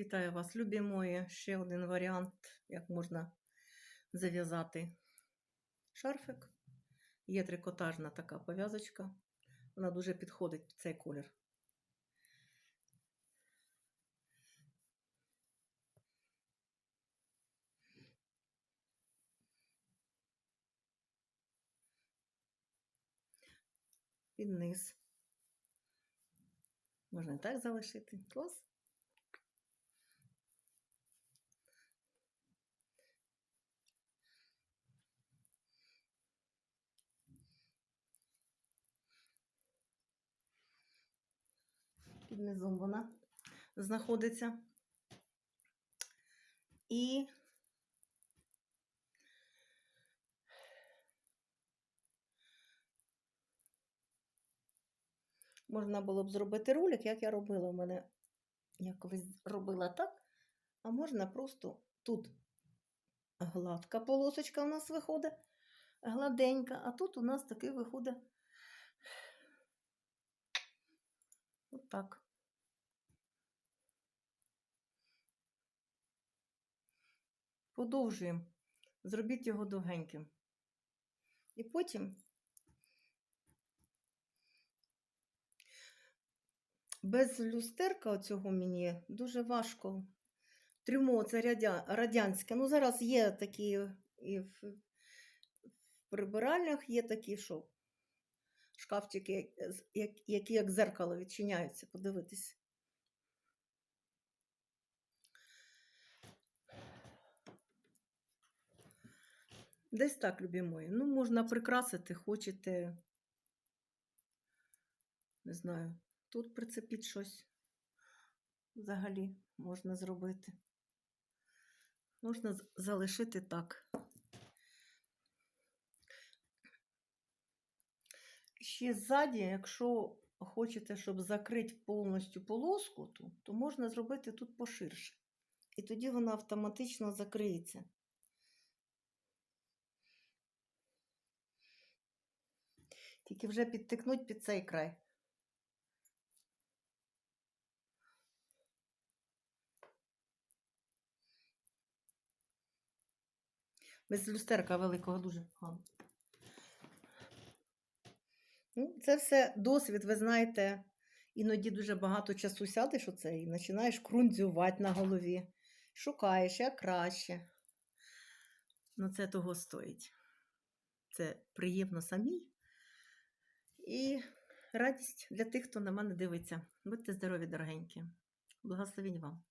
Вітаю вас, любі мої. Ще один варіант, як можна зав'язати шарфик. Є трикотажна така пов'язочка. Вона дуже підходить під цей колір. Під низ. Можна і так залишити. Клас. Під низом вона знаходиться. І можна було б зробити ролик, як я робила. У мене я колись робила так, а можна просто тут гладка полосочка у нас виходить, гладенька, а тут у нас такий виходить. Отак. Подовжуємо. Зробіть його довгеньким. І потім без люстерка оцього мені дуже важко. Трюмо це радянське. Ну, зараз є такі і в, прибиральнях є такі, що шкафчики, які як зеркало відчиняються, подивитись. Десь так, любі мої. Ну, можна прикрасити, хочете, не знаю, тут прицепіть щось взагалі можна зробити. Можна залишити так. Ще ззаді, якщо хочете, щоб закрити повністю полоску, ту, то можна зробити тут поширше. І тоді вона автоматично закриється. Тільки вже підтикнуть під цей край. Без люстерка великого дуже погано. Ну, це все досвід, ви знаєте, іноді дуже багато часу сядеш оце і починаєш крунзювати на голові. Шукаєш, як краще. Ну, це того стоїть. Це приємно самій. І радість для тих, хто на мене дивиться. Будьте здорові, дорогенькі. Благословінь вам.